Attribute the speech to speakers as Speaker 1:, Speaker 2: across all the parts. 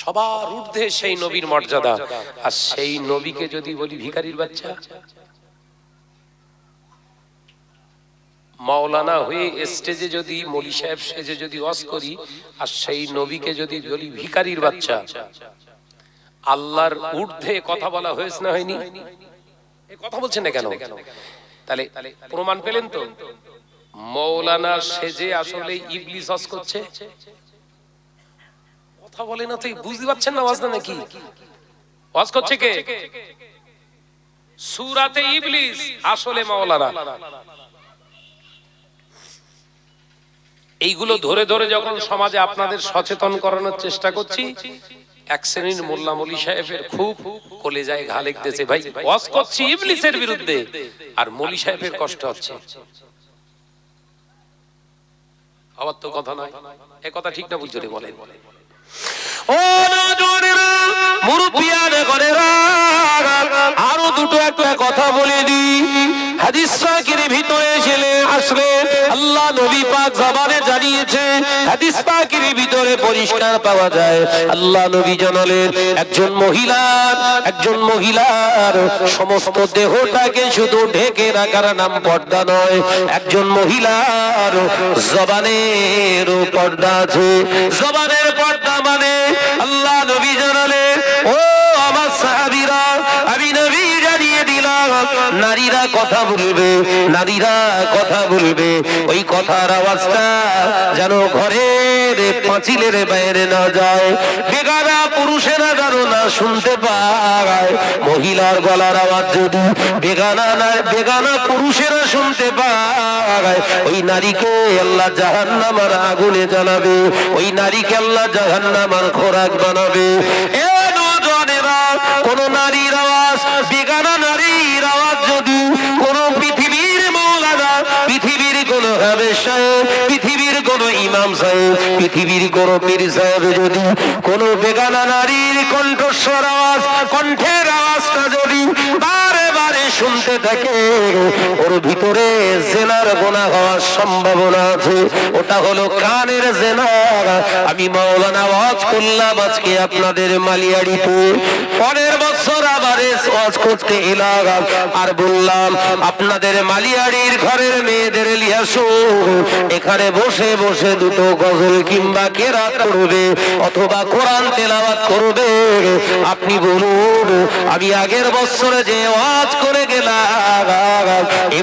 Speaker 1: সবার ঊর্ধ্বে সেই নবীর মর্যাদা। আর সেই নবীকে যদি বলি ভিখারির বাচ্চা, মাওলানা হয়ে স্টেজে যদি, মলি সাহেব সেজে যদি ওয়াজ করি, আর সেই নবীকে যদি বলি ভিখারির বাচ্চা, আল্লাহর ঊর্ধ্বে কথা বলা হয়েছে না হয়নি? কথা বলছেন না কেন? তাহলে প্রমাণ পেলেন তো? মৌলানা সেজে আসলে ইবলিস ওয়াজ করছে? কথা বলে না তো বুঝতে পারছেন না ওয়াজ নাকি ওয়াজ করছে কে? সুরাতে ইবলিস, আসলে মাওলানা। এইগুলো ধরে ধরে যখন সমাজে আপনাদের সচেতন করানোর চেষ্টা করছি, এক শ্রেণির মোল্লা মলি সাহেবের খুব কলে যায় ঘা লেগতেছে। ভাই, ওয়াজ করছি ইবলিসের বিরুদ্ধে, আর মলি সাহেবের কষ্ট হচ্ছে। আবার তো কথা নয় এ কথা ঠিক না বুঝতে বলেন।
Speaker 2: ও নজরেরা মুরব্বিয়ানে ঘরেরা আরও দুটো একটা কথা বলে দিই। হাদিস পাকের ভিতরে ছেলে আসলে জানালেন সমস্ত দেহটাকে শুধু ঢেকে রাখার নাম পর্দা নয়, একজন মহিলার জবানের পর্দা আছে। জবানের পর্দা মানে আল্লাহ নবী জানালে নারীরা কথা বলবে, নারীরা কথা বলবে। ওই কথার আওয়াজটা যেন ঘরের পাঁচিলের বাইরে না যায়। বেগানা পুরুষেরা যেন না শুনতে পায়। মহিলার গলার আওয়াজ যদি বেগানা না, বেগানা পুরুষেরা শুনতে পায়। ওই নারীকে আল্লাহ জাহান্নামার আগুনে জানাবে ওই নারীকে আল্লাহ জাহান্নামার খোরাক বানাবে। এ নজনেরা, কোন নারীর ইমাম সাহেব, পৃথিবীর কোনো পীর সাহেব যদি কোনো বেগানা নারীর কণ্ঠস্বর আওয়াজ, কণ্ঠের আওয়াজটা যদি শুনতে থাকে। ওর ভিতরে জেনার গোনা হওয়ার সম্ভাবনা আছে। ওটা হলো কানের জেনা। আমি মাওলানা ওয়াজ করলাম আজকে আপনাদের মালিয়াড়িতে। পরের বছর আবার ওয়াজ করতে এলাম। আর বললাম, আপনাদের মালিয়াড়ির ঘরের মেয়েদের লিয়াসো এখানে বসে বসে দুটো গজল কিংবা কেরাত করবে অথবা কোরআন তেলাওয়াত করবে। আপনি বলুন, আমি আগের বছরে যে ওয়াজ করে গেলাম। এ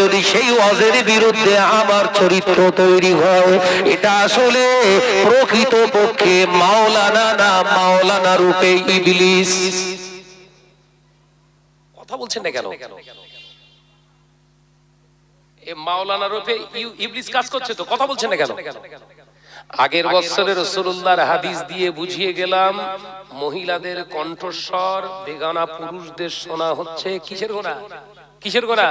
Speaker 2: যদি সেই ওয়াজের বিরুদ্ধে আমার চরিত্র তৈরি হয়, এটা আসলে প্রকৃত পক্ষে মাওলানা না মাওলানা রূপে ইবলিস।
Speaker 1: কথা বলছেন না কেন? মাওলানা রূপে ইবলিস কাজ করছে তো, কথা বলছেন না কেন? আগের বছরে রসুল্লাহর হাদিস দিয়ে বুঝিয়ে গেলাম মহিলাদের কণ্ঠস্বর বেগানা পুরুষদের শোনা হচ্ছে। কিসের গোনা? কিসের গোনা?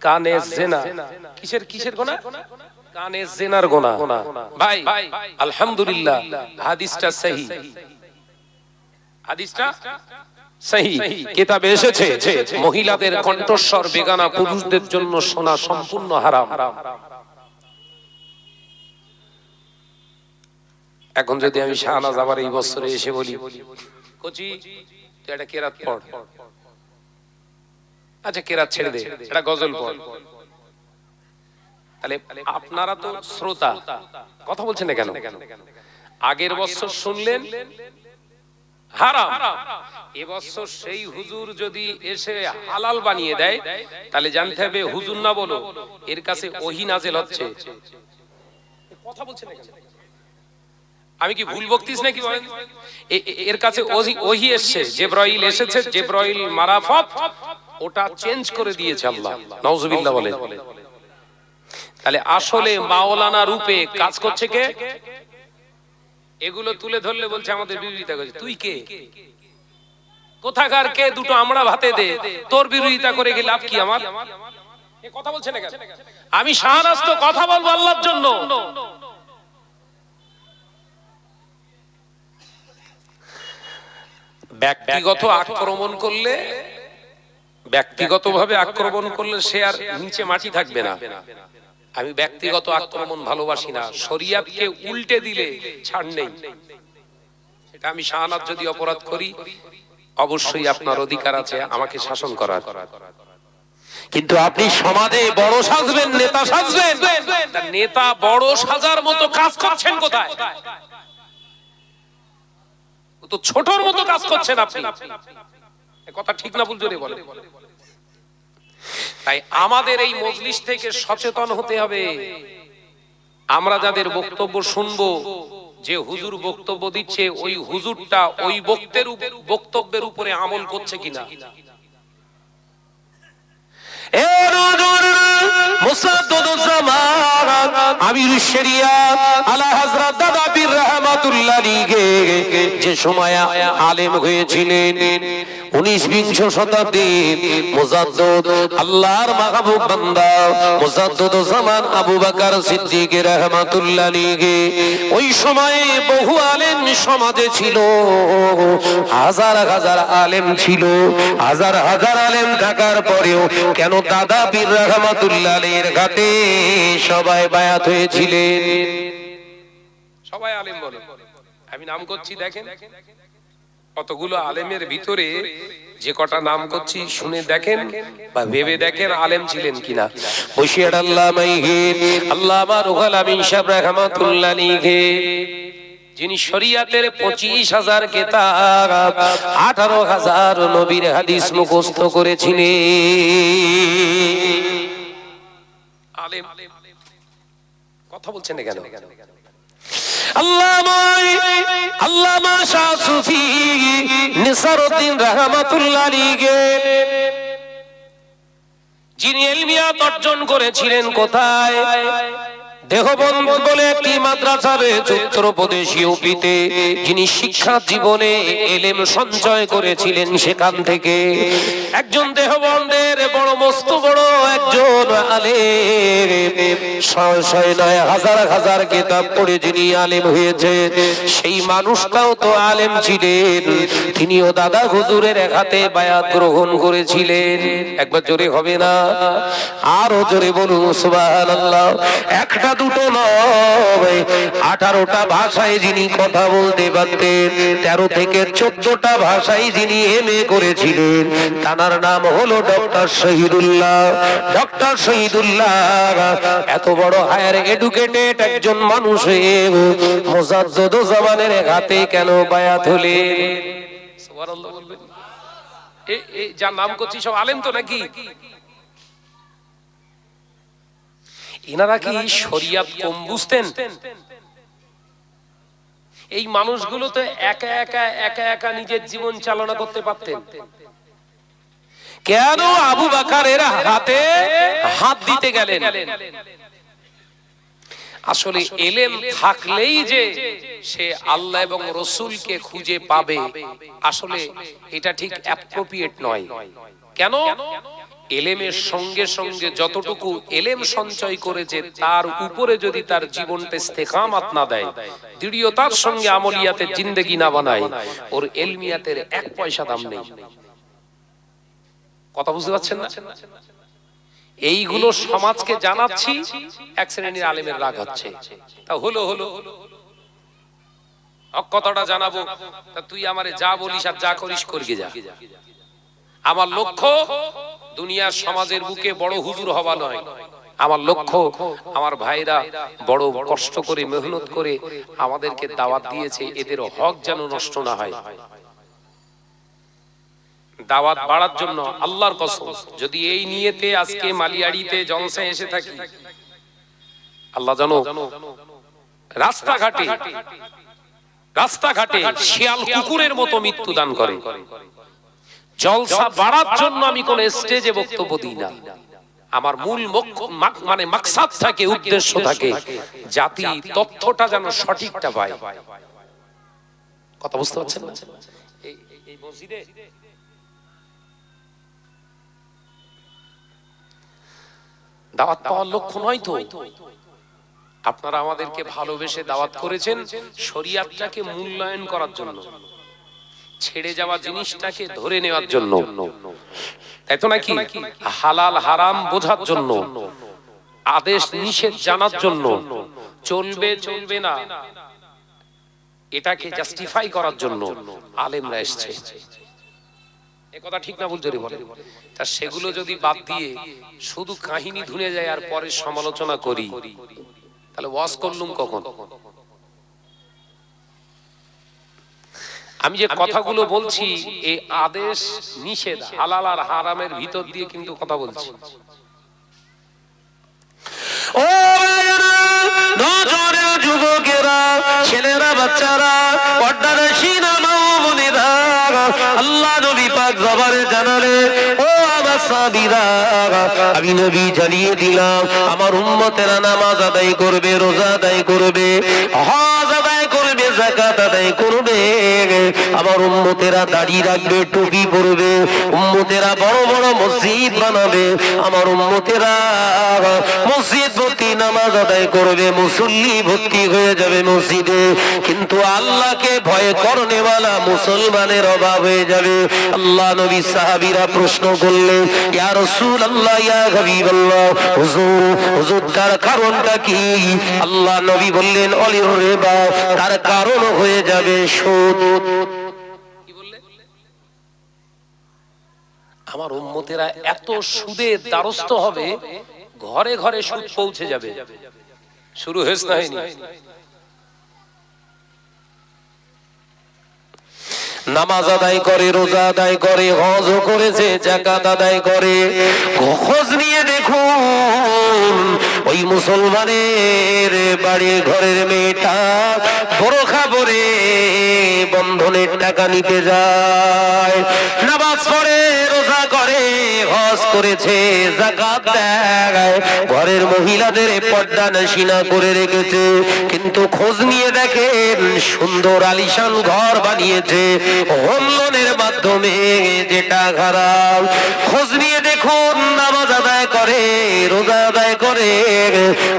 Speaker 1: কানে জেনা। কিসের কিসের গোনা? কানে জেনার গোনা। ভাই আলহামদুলিল্লাহ হাদিসটা সহি। হাদিসটা এসেছে মহিলাদের কণ্ঠস্বর বেগানা পুরুষদের জন্য শোনা সম্পূর্ণ হারাম। এখন যদি আমি শাহনাজ আবার এই বছরে এসে বলি, কচি, তুই কেরাত পড়। আচ্ছা কেরাত ছেড়ে দে এটা গজল পড়। তাহলে আপনারা তো শ্রোতা, কথা বলছেন না কেন? আগের বছর শুনলেন, হারাম। এবছর সেই হুজুর যদি এসে হালাল বানিয়ে দেয়, তাহলে জানতে হবে হুজুর না বলো, এর কাছে ওহি নাজেল হচ্ছে। কথা বলছে না কেন? আমি কি ভুল বকতিস নাকি বলেন? এর কাছে ওহি- এসছে, জেব্রাইল এসেছে, জেব্রাইল মারাফত, ওটা চেঞ্জ করে দিয়েছে আল্লাহ। নওজুবিল্লাহ বলে তাহলে আসলে মাওলানা রূপে কাজ করছে কে? এগুলো তুলে ধরলে বলছে আমাদের বিরোধিতা করছে। তুই কে? কোথাকার কে? দুটো আমরা ভাতে দে। তোর বিরোধিতা করে গেলে লাভ কি আমার? কথা বলছে না? আমি শাহনাজ তো কথা বলব আল্লাহর জন্য। ব্যক্তিগত আক্রমণ করলে ব্যক্তিগতভাবে আক্রমণ করলে সে আর নিচে মাটি থাকবে না। আমি ব্যক্তিগত আক্রমণ ভালোবাসি না। শরিয়াতকে উল্টে দিলে ছাড় নেই। এটা আমি শাহানাত যদি অপরাধ করি অবশ্যই আপনার অধিকার আছে আমাকে শাসন করার।
Speaker 2: কিন্তু আপনি সমাজে বড় সাজবেন নেতা সাজবেন।
Speaker 1: নেতা বড় সাজার মতো কাজ করছেন কোথায়? তো ছোটর মতো কাজ করছেন আপনি। কথা ঠিক না ভুল জোরে বলেন। তাই আমাদের এই মজলিস থেকে সচেতন হতে হবে। আমরা যাদের বক্তব্য শুনব যে হুজুর বক্তব্য দিচ্ছে ওই হুজুরটা ওই বক্তের বক্তব্যের উপরে আমল করছে কিনা?
Speaker 2: এ নজর মুসাদ্দুজ্জামান আমির শরিয়াত আলা হযরত দাদা পীর রহমাতুল্লাহ আলাইহি যে সময় আলেম হয়েছিলেন উনিশ বিংশ শতাব্দীর মুজাদ্দদ আল্লাহর মাহবুব বান্দা, মুজাদ্দদ জামান আবু বকর সিদ্দিক রহমাতুল্লাহ আলাইহি। ওই সময়ে বহু আলেম সমাজে ছিল, হাজার হাজার আলেম ছিল, হাজার হাজার আলেম থাকার পরেও কেন দাদা পীর রহমাতুল্লাহ আলাইহির ঘাটে সবাই বায়াত হয়েছিলেন?
Speaker 1: সবাই আলেম বলে। আমি নাম করছি, দেখেন। কতগুলো আলেমের ভিতরে যে কটা নাম করছি শুনে দেখেন বা ভেবে দেখেন আলেম ছিলেন কিনা।
Speaker 2: বসিয়ার আল্লাহ আল্লাহ রুহাল আমিন সাহেব রহমাতুল্লাহ
Speaker 1: যিনি শরিয়াতের পঁচিশ হাজার কেতাব,
Speaker 2: আঠারো হাজার নবীর হাদিস মুখস্থ করেছিলেন।
Speaker 1: কথা বলছেন কেন?
Speaker 2: যিনি করেছিলেন কোথায়? দেহবন্ধ বলে একটি মাদ্রাসা রয়েছে উত্তরপ্রদেশ ইউপিতে যিনি শিক্ষা জীবনে এলেম সঞ্চয় করেছিলেন সেখান থেকে। একজন দেহবন্ধের হাজার হাজার কিতাব পড়ে যিনি আলেম হয়েছে, সেই মানুষটাও তো আলেম ছিলেন। তিনিও দাদা হুজুরের হাতে বায়াত গ্রহণ করেছিলেন। একবার জোরে হবে না? আরও জোরে একটা দুটো নয়, আঠারোটা ভাষায় যিনি কথা বলতে পারতেন, তেরো থেকে চোদ্দটা ভাষায় যিনি এম এ করেছিলেন। তার নাম হলো ডক্টর শহীদুল্লাহ। ডক্টর শহীদুল্লাহ এত বড় হায়ার এডুকেটেড একজন মানুষ মোজাদ্দদ জামানের হাতে কেন বায়াত
Speaker 1: সুবহানাল্লাহ বলবেন। যার নাম করছি সব আলেম তো নাকি? এনারা কি শরিয়াত কম বুঝতেন? এই মানুষগুলো তো একা একা একা একা নিজের জীবন চালনা করতে পারতেন।
Speaker 2: কেন আবু বাকারের হাতে হাত দিতে গেলেন?
Speaker 1: আসলে এলেম থাকলেই যে সে আল্লাহ এবং রসুলকে খুঁজে পাবে। আসলে এটা ঠিক অ্যাপ্রোপ্রিয়েট নয়। কেন? এলেমের সঙ্গে সঙ্গে যতটুকু এলেম সঞ্চয় করেছে তার উপরে যদি তার জীবনটা ইস্তেকামাত না দেয় দৃঢ়তার সঙ্গে আমলিয়াতে জিন্দেগি না বানায় ওর এলমিয়াতের এক পয়সা দাম নেই। কথা বুঝতে পারছেন না? এইগুলো সমাজকে জানাচ্ছি এক শ্রেণির আলেমের রাগ হচ্ছে। তা হলো হলো কথাটা জানাব। তা তুই আমারে যা বলিস আর যা করিস করগে যা। আমার লক্ষ্য দুনিয়ার সমাজের বুকে বড় হুজুর হওয়া নয়। আমার লক্ষ্য আমার ভাইরা বড় কষ্ট করে মেহনত করে আমাদেরকে দাওয়াত দিয়েছে এদের হক যেন নষ্ট না হয়। দাওয়াত বাড়ার জন্য আল্লাহর কসম, যদি এই নিয়েতে আজকে মালিয়াড়িতে জলসায় এসে থাকি, আল্লাহ জানো রাস্তাঘাটে রাস্তাঘাটে শিয়াল কুকুরের মতো মৃত্যু দান করে। জলসা বাড়ার জন্য আমি কোন স্টেজে বক্তব্য দিই না। আমার মূল মানে মাকসাদ থাকে, উদ্দেশ্য থাকে, জাতি তথ্যটা যেন সঠিকটা পায়। কথা বুঝতে পারছেন না? এই মসজিদে দাওয়াত পাওয়ার লক্ষ্য নয় তো? আপনারা আমাদেরকে ভালোবেসে দাওয়াত করেছেন শরিয়াতটাকে মূল্যায়ন করার জন্য ছেড়ে যাওয়া জিনিসটাকে ধরে নেওয়ার জন্য। তাই তো নাকি? হালাল হারাম বোঝার জন্য আদেশ নিষেধ জানার জন্য। চলবে চলবে না। এটাকে জাস্টিফাই করার জন্য আলেমরা এসছে। কথা ঠিক না বলতে বলে? তা সেগুলো যদি বাদ দিয়ে শুধু কাহিনী ধুনে যায় আর পরে সমালোচনা করি তাহলে ওয়াজ করলুম কখন? আমি যে কথাগুলো বলছি এই আদেশ নিষেধ হালাল আর হারামের ভিতর দিয়ে কিন্তু কথা বলছি।
Speaker 2: ও নজরের যুবকেরা ছেলেরা বাচ্চারা পর্দার সিনেমা আল্লাহ নবী পাক জবারে জানালে, ও আমার সাবিরা, আমি নবী জানিয়ে দিলাম, আমার উম্মতেরা নামাজ আদায় করবে, রোজা আদায় করবে, হজ আদায় করবে জাকাত আদায় করবে। আমার উম্মতেরা দাড়ি রাখবে, টুপি পরবে, উম্মতেরা বড় বড় মসজিদ বানাবে। আমার উম্মতেরা মসজিদ নামাজ আদায় করবে, মুসল্লি ভর্তি হয়ে যাবে মসজিদে। কিন্তু আল্লাহকে ভয় করনেওয়ালা মুসলমানের অভাব হয়ে যাবে। আল্লাহ নবী সাহাবীরা প্রশ্ন করলেন, ইয়া রাসূল আল্লাহ ইয়া হাবিব আল্লাহ হুজুর হুজুর, তার কারণটা কি? আল্লাহ নবী বললেন অলির তার কারণ হয়ে যাবে সুদ।
Speaker 1: আমার উম্মতেরা এত সুদের দ্বারস্থ হবে ঘরে ঘরে সুদ পৌঁছে যাবে। শুরু হয়েছে না হয়নি?
Speaker 2: নামাজ আদায় করে রোজা আদায় করে হজ করেছে জাকাত আদায় করে। খোঁজ নিয়ে দেখুন ওই মুসলমানের বাড়ি ঘরের মেয়েটা বড় খাবরে বন্ধনের টাকা নিতে যায়। নামাজ পড়ে করে, হজ করেছে, জাকাত দেয়। ঘরের মহিলাদের পর্দা নসিনা করে রেখেছে, কিন্তু খোঁজ নিয়ে দেখেন সুন্দর আলিশান ঘর বানিয়েছে মাধ্যমে, যেটা খারাপ খোঁজ নিয়ে দেখুন, নামাজ আদায় করে, রোজা আদায় করে,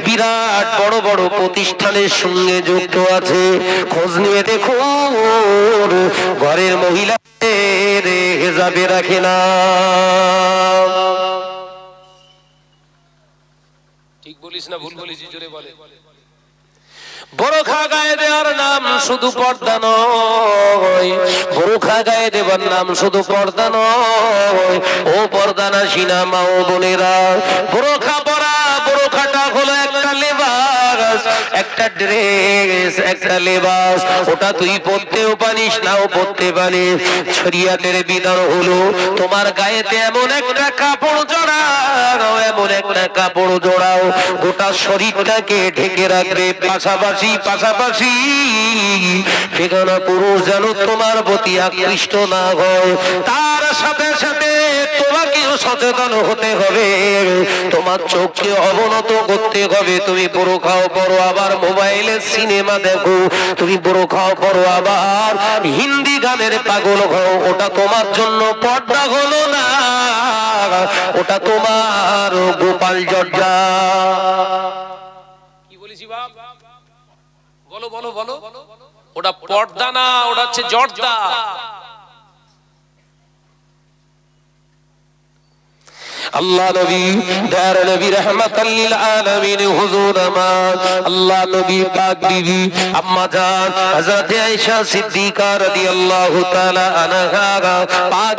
Speaker 2: বিরাট বড় বড় প্রতিষ্ঠানের সঙ্গে যুক্ত আছে। খোঁজ নিয়ে দেখুন, ঘরের মহিলাদের হেজাবে রাখে না
Speaker 1: ঠিক বলিস না ভুল বলিস জোরে বলে।
Speaker 2: বোরখা গায়ে দেওয়ার নাম শুধু পর্দা নয়। বোরখা গায়ে দেওয়ার নাম শুধু পর্দা নয়। ও পর্দা না সিনা মা ও বোনেরা। বোরখা পরা বোরখাটা হলো একটা একটা ড্রেস একটা লেবাস ওটা তুই পরতেও পারিস, নাও পরতে পারিস। শরিয়াতের বিধান হলো, তোমার গায়েতে এমন একটা কাপড় জড়াও, এমন একটা কাপড় জড়াও, গোটা শরীরটাকে ঢেকে রাখবে। পাশাপাশি পাশাপাশি বেগানা পুরুষ যেন তোমার প্রতি আকৃষ্ট না হয়। তার সাথে সাথে তোমাকেও সচেতন হতে হবে। তোমার চোখকে অবনত করতে হবে। তুমি বড় খাও বড় আবার মোবাইলে সিনেমা দেখো। তুমি বড় খাও বড় আবার। হিন্দি গানের পাগল হও, ওটা তোমার জন্য পর্দা হলো না। ওটা তোমার গোপাল জর্জা
Speaker 1: কি বলেছি বাপ? বলো বলো বলো। ওটা পর্দা না, ওটা হচ্ছে জর্দা।
Speaker 2: আল্লাহ নবী দার নবী রহমাতাল্লিল আলামিন, হুজুর আল্লাহ নবী, পাক বিবি আম্মা জান, হযরত আয়েশা সিদ্দিকা রাদিয়াল্লাহু তাআলা আনহা পাক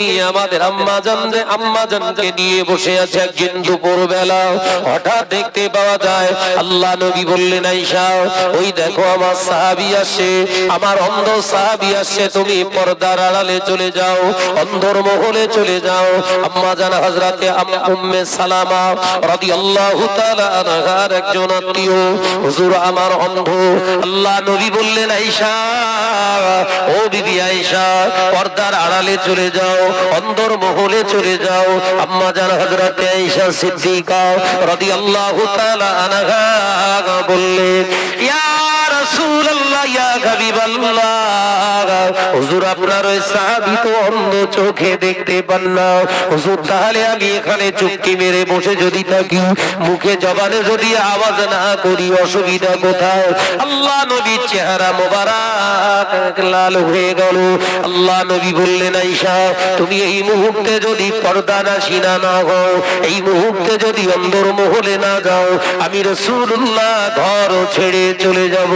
Speaker 2: নিয়ে আমাদের আম্মা জান আম্মা নিয়ে বসে আছে একদিন হঠাৎ দেখতে পাওয়া যায়, আল্লাহ নবী বললেন, আয়েশা, ওই দেখো আমার সাহাবী আসে আমার অন্ধ সাহাবী আসছে, তুমি পর্দার আড়ালে চলে যাও, অন্ধর মহলে চলে যাও। আম্মা জান, হযরতে আম- উম্মে সালামা রাদিয়াল্লাহু তাআলা আনহার একজন আত্মীয়। হুজুর, আমার অন্ধ। আল্লাহ নবী বললেন, আয়েশা, ও বিবি আয়েশা, পর্দার আড়ালে চলে যাও অন্ধর মহলে চলে যাও। আম্মা জান, হযরতে আয়েশা সিদ্দিকা রাদিয়াল্লাহু তাআলা আনহা বললেন, ইয়া রাসূলুল্লাহ হুজুর আপনার ওই সাহাবী তো অন্ধ চোখে দেখতে পান না। হুজুর, তাহলে আমি এখানে চুপটি মেরে বসে যদি থাকি, মুখে জবানে যদি আওয়াজ না করি, অসুবিধা কোথায়? আল্লাহ চেহারা মোবারক লাল হয়ে গেল। আল্লাহ নবী বললেন আইসা তুমি এই মুহূর্তে যদি পর্দা না সিনা না হও, এই মুহূর্তে যদি অন্দর মহলে না যাও, আমি রসুল্লাহ ঘর ছেড়ে চলে যাব।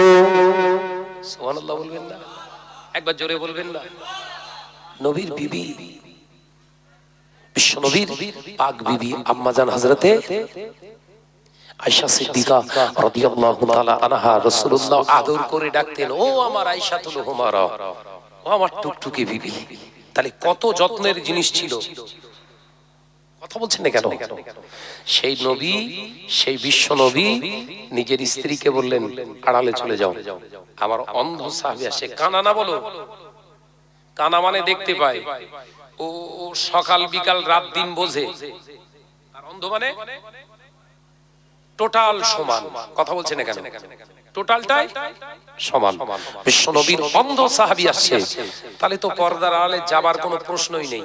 Speaker 1: বলবেন না। একবার জোরে বলবেন না। নবীর বিবি, বিশ্ব নবীর পাক বিবি আম্মাজান সিদ্দিকা রাদিয়াল্লাহু তাআলা আনহা রাসূলুল্লাহ আদর করে ডাকতেন, ও আমার হুমারা, ও আমার টুকটুকি বিবি। তাহলে কত যত্নের জিনিস ছিল। কথা বলছেন না কেন? সেই নবী, সেই বিশ্ব নবী নিজের স্ত্রীকে বললেন, আড়ালে চলে যাও। আমার অন্ধ সাহাবী আসে, কানা না বলো? কানা মানে দেখতে পায় ও সকাল, বিকাল, রাত, দিন বোঝে। আর অন্ধ মানে টোটাল সমান। কথা বলছে না কেন? টোটালটাই সমান। বিশ্ব নবীর অন্ধ সাহাবী আসছে তাহলে তো পর্দার আড়ালে যাবার কোনো প্রশ্নই নেই।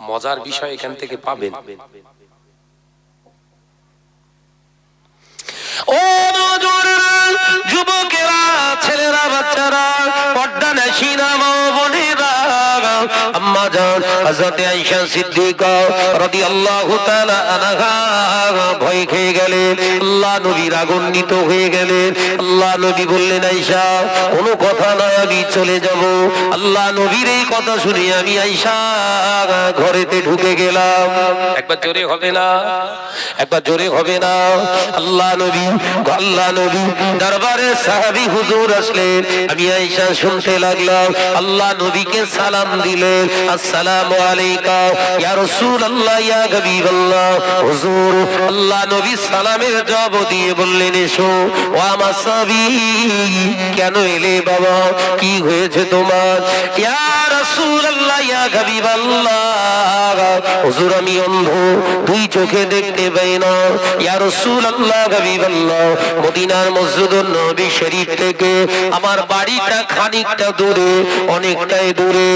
Speaker 1: মজার বিষয় এখান থেকে পাবেন।
Speaker 2: যুবকেরা ছেলেরা বাচ্চারা পর্দা নেশিনা মা বোনেরা। আম্মা জান আয়েশা সিদ্দিকা রাদিয়াল্লাহু তাআলা আনহা ভয় খেয়ে গেলেন। আল্লাহ হয়ে গেলেন। আল্লাহ নবী বললেন, আয়েশা কথা নয়, আমি চলে যাব। আল্লাহ নবীর এই কথা শুনে আমি আয়েশা ঘরেতে ঢুকে গেলাম।
Speaker 1: একবার জোরে হবে না,
Speaker 2: একবার জোরে হবে না। আল্লাহ নবী আল্লাহ নবী দরবারে সাহাবী হুজুর আসলেন। আমি আয়েশা শুনতে লাগলাম, আল্লাহ নবীকে সালাম দিলেন আসসালামু আলাইকা, ইয়া রাসূলুল্লাহ, ইয়া হাবিবাল্লাহ। হুজুর, আল্লাহ নবী সালামের জবাব দিয়ে বললেন, এসো, ও আমার কেন এলে বাবা? কি হয়েছে তোমার? ইয়া রাসূলুল্লাহ, ইয়া হাবিবাল্লাহ। হুজুর, আমি অন্ধ, দুই চোখে দেখতে পাই না। ইয়া রাসূলুল্লাহ, হাবিবাল্লাহ, মদিনার মসজিদুন নবী শরীফ থেকে আমার বাড়িটা খানিকটা দূরে, অনেকটাই দূরে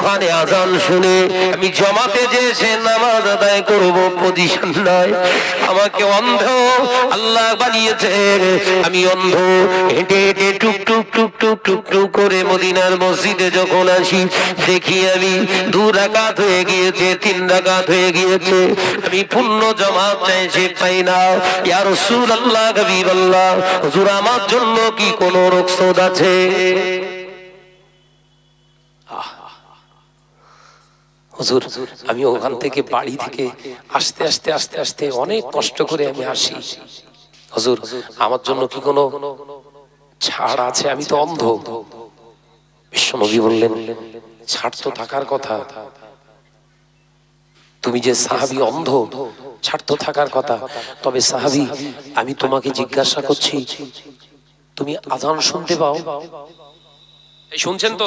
Speaker 2: ওখানে আজান শুনে আমি জমাতে যে সে নামাজ আদায় করব পজিশন নাই। আমাকে অন্ধ আল্লাহ বানিয়েছে। আমি অন্ধ হেঁটে হেঁটে টুক টুক টুক টুক টুক টুক করে মদিনার মসজিদে যখন আসি, দেখি আমি দু রাকাত হয়ে গিয়েছে, তিন রাকাত হয়ে গিয়েছে। আমি পূর্ণ জমাত চাইছি, পাই না। ইয়া রাসূলুল্লাহ, হাবিবাল্লাহ, হুজুর, আমার জন্য কি কোনো রোগশোধ আছে?
Speaker 1: হুজুর, আমি ওখান থেকে বাড়ি থেকে আস্তে আস্তে আস্তে আস্তে অনেক কষ্ট করে আমি আসি। হুজুর, আমার জন্য কি কোনো ছাড় আছে? আমি তো অন্ধ। বিশ্বনবী বললেন, ছাড় তো থাকার কথা। তুমি যে সাহাবি অন্ধ, ছাড় তো থাকার কথা। তবে সাহাবি, আমি তোমাকে জিজ্ঞাসা করছি, তুমি আজান শুনতে পাও? শুনছেন তো?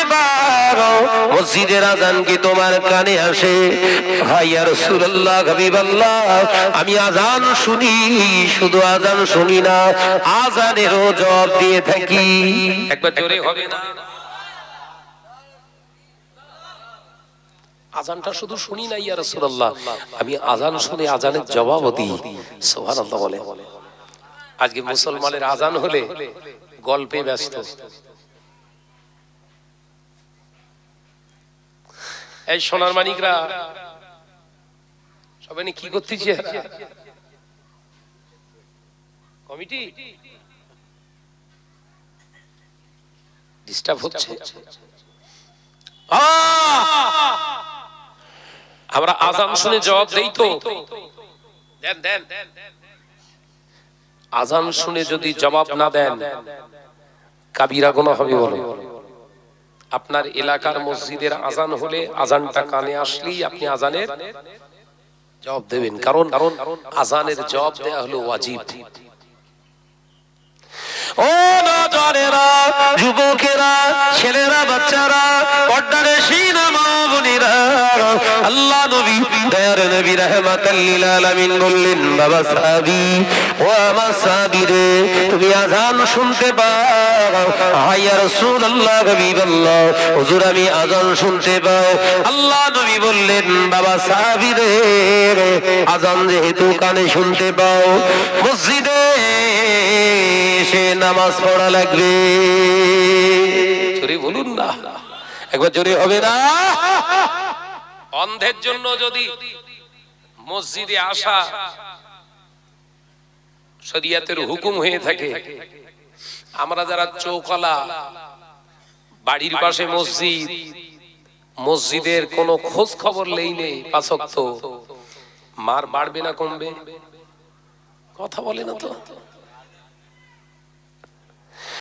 Speaker 2: মসজিদের আজান কি তোমার কানে আসে? ভাইয়া রাসূলুল্লাহ হাবিবাল্লাহ আমি আজান শুনি শুধু আজান শুনি না আজানেরও জবাব দিয়ে থাকি।
Speaker 1: একবার জোরে হবে না? আজানটা শুধু শুনি না ইয়া রাসূলুল্লাহ আমি আজান শুনে আজানের জবাবও দিই। সুবহানাল্লাহ বলে। আজকে মুসলমানের আজান হলে গল্পে ব্যস্ত। এই সোনার মানিকরা, সবাই কি করতেছি? কমিটি? ডিস্টার্ব হচ্ছে। আমরা আজান শুনে জবাব দেই তো। দেন দেন। আজান শুনে যদি জবাব না দেন, কাবিরা গোনা হবে বলো। আপনার এলাকার মসজিদের আজান হলে আজানটা কানে আসলেই আপনি আজানের জবাব দেবেন। কারণ কারণ আজানের জবাব দেয়া হলো ওয়াজিব।
Speaker 2: ও যুবকেরা, ছেলেরা, বাচ্চারা, পর্দারে আল্লাহ নবী, দয়ার নবী রাহমাতাল্লিল আলামিন বললেন, বাবা সাহাবী, ও আমার রে, তুমি আজান শুনতে পাও। রাসূলুল্লাহ হুজুর আমি আজান শুনতে পাও। আল্লাহ নবী বললেন, বাবা রে, আজান যেহেতু কানে শুনতে পাও, মসজিদে এসে নামাজ পড়া লাগবে। জোরে বলুন না। একবার জোরে হবে না।
Speaker 1: অন্ধের জন্য যদি মসজিদে আসা শরিয়াতের হুকুম হয়ে থাকে, আমরা যারা চৌকলা, বাড়ির পাশে মসজিদ, মসজিদের কোনো খোঁজ খবর নেই নেই পাঁচক্ত মার বাড়বে না কমবে। কথা বলে না তো।